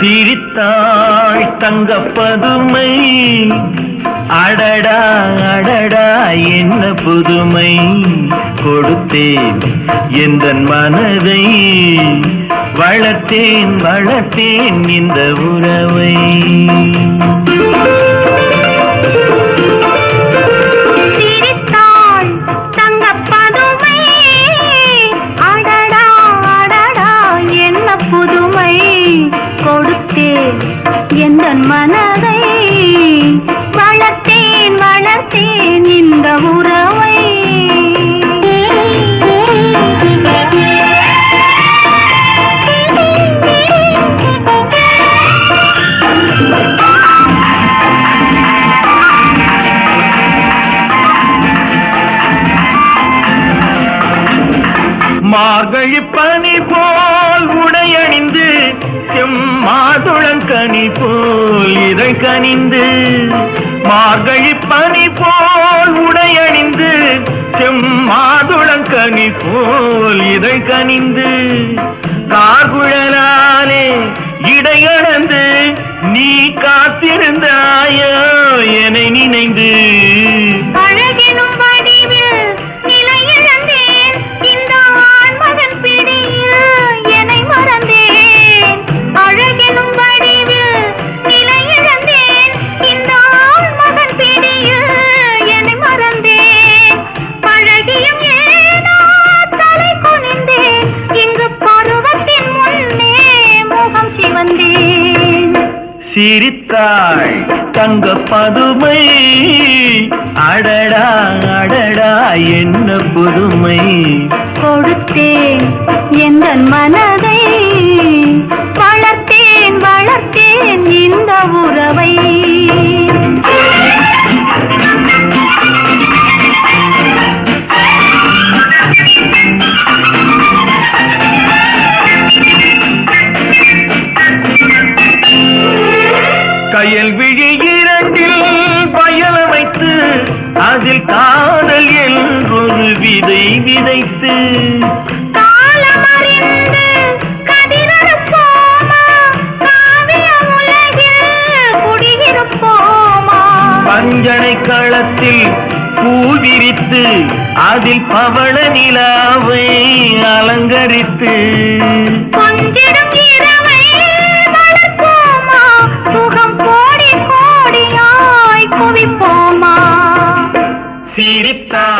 சிரித்தாள் தங்க பதுமை அடடா அடடா என்ன புதுமை. கொடுத்தேன் எந்த மனதை. வளர்த்தேன் வளர்த்தேன் இந்த உறவை. semana. மார்கழி பனி போல் உடையணிந்து செம்மாதுளங்கனி போல் இதை கனிந்து மார்கழி பனி போல் உடையணிந்து செம்மாதுளங்கனி போல் இதை கனிந்து கார்குழலாலே இடையளந்து நீ காத்திருந்தாயோ என நினைந்து. சிரித்தாள் தங்க பதுமை. அடடா அடடா என்ன புதுமை. கொடுத்தேன் எந்த மனதை. பழ அதில் காதல் என்றொரு விதை விதைத்து பஞ்சனை களத்தில் பூ விரித்து அதில் பவள நிலாவை அலங்கரித்து கொஞ்சிடும் இரவை Está